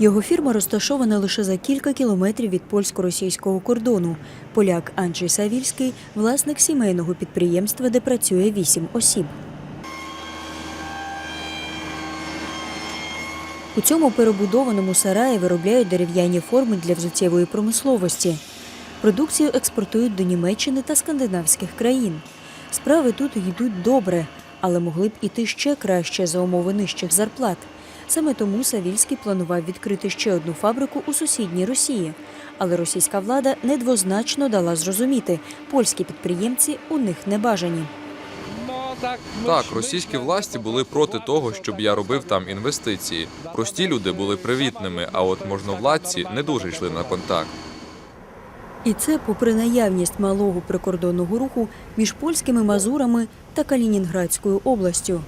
Його фірма розташована лише за кілька кілометрів від польсько-російського кордону. Поляк Анджей Савільський власник сімейного підприємства, де працює вісім осіб. У цьому перебудованому сараї виробляють дерев'яні форми для взуттєвої промисловості. Продукцію експортують до Німеччини та скандинавських країн. Справи тут йдуть добре, але могли б іти ще краще за умови нижчих зарплат. Саме тому Савільський планував відкрити ще одну фабрику у сусідній Росії. Але російська влада недвозначно дала зрозуміти, польські підприємці у них не бажані. Так, російські власті були проти того, щоб я робив там інвестиції. Прості люди були привітними, а от можновладці не дуже йшли на контакт. І це попри наявність малого прикордонного руху між польськими Мазурами та Калінінградською областю.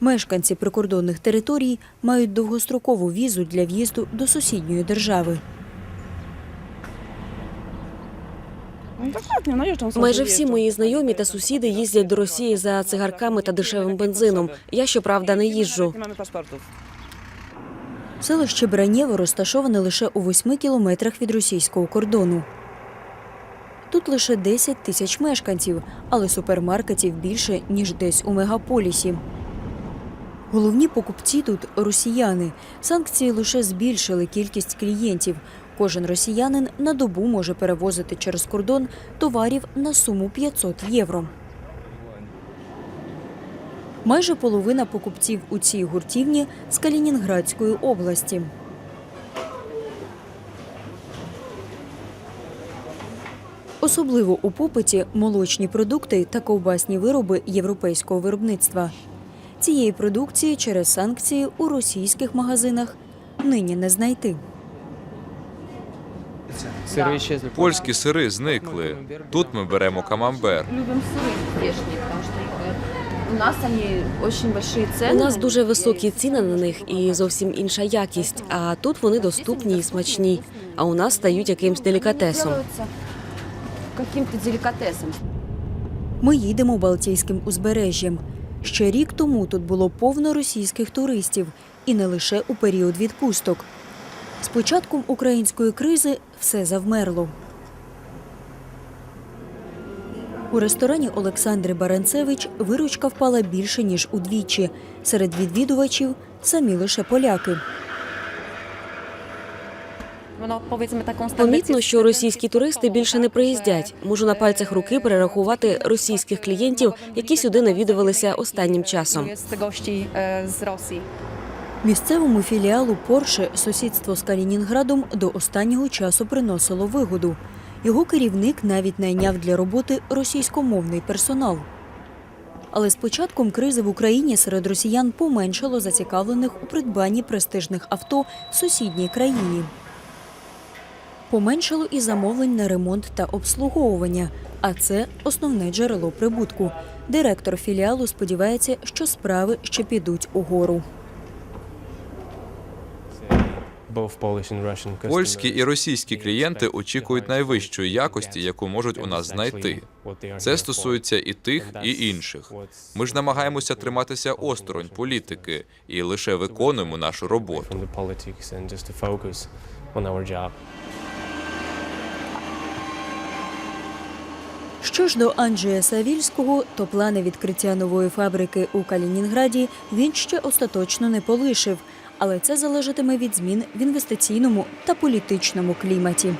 Мешканці прикордонних територій мають довгострокову візу для в'їзду до сусідньої держави. Майже всі мої знайомі та сусіди їздять до Росії за цигарками та дешевим бензином. Я щоправда не їжджу. Селище Бранєво розташоване лише у восьми кілометрах від російського кордону. Тут лише 10 тисяч мешканців, але супермаркетів більше, ніж десь у мегаполісі. Головні покупці тут росіяни. Санкції лише збільшили кількість клієнтів. Кожен росіянин на добу може перевозити через кордон товарів на суму 500 євро. Майже половина покупців у цій гуртівні з Калінінградської області. Особливо у попиті молочні продукти та ковбасні вироби європейського виробництва. Цієї продукції через санкції у російських магазинах нині не знайти. Сири исчезли. Польські сири зникли. Тут ми беремо камамбер. любим сыры здешние, потому что их, э, у нас они очень большие цены. У нас дуже високі ціни на них і зовсім інша якість. А тут вони доступні і смачні. А у нас стають якимсь делікатесом. Делаются каким-то деликатесом. Ми їдемо Балтійським узбережжям. Ще рік тому тут було повно російських туристів, і не лише у період відпусток. З початком української кризи все завмерло. У ресторані Олександри Баранцевич виручка впала більше ніж удвічі. Серед відвідувачів самі лише поляки. Помітно, що російські туристи більше не приїздять. Можу на пальцях руки перерахувати російських клієнтів, які сюди навідувалися останнім часом. gości e, z Місцевому філіалу Порше сусідство з Калінінградом до останнього часу приносило вигоду. Його керівник навіть найняв для роботи російськомовний персонал. Але з початком кризи в Україні серед росіян поменшало зацікавлених у придбанні престижних авто в сусідній країні. Поменшало і замовлень на ремонт та обслуговування, а це основне джерело прибутку. Директор філіалу сподівається, що справи ще підуть угору. Польські і російські клієнти очікують найвищої якості, яку можуть у нас знайти. Це стосується і тих, і інших. Ми ж намагаємося триматися осторонь політики і лише виконуємо нашу роботу. Що ж до Анджея Савільського, то плани відкриття нової фабрики у Калінінграді він ще остаточно не полишив, але це залежатиме від змін в інвестиційному та політичному кліматі.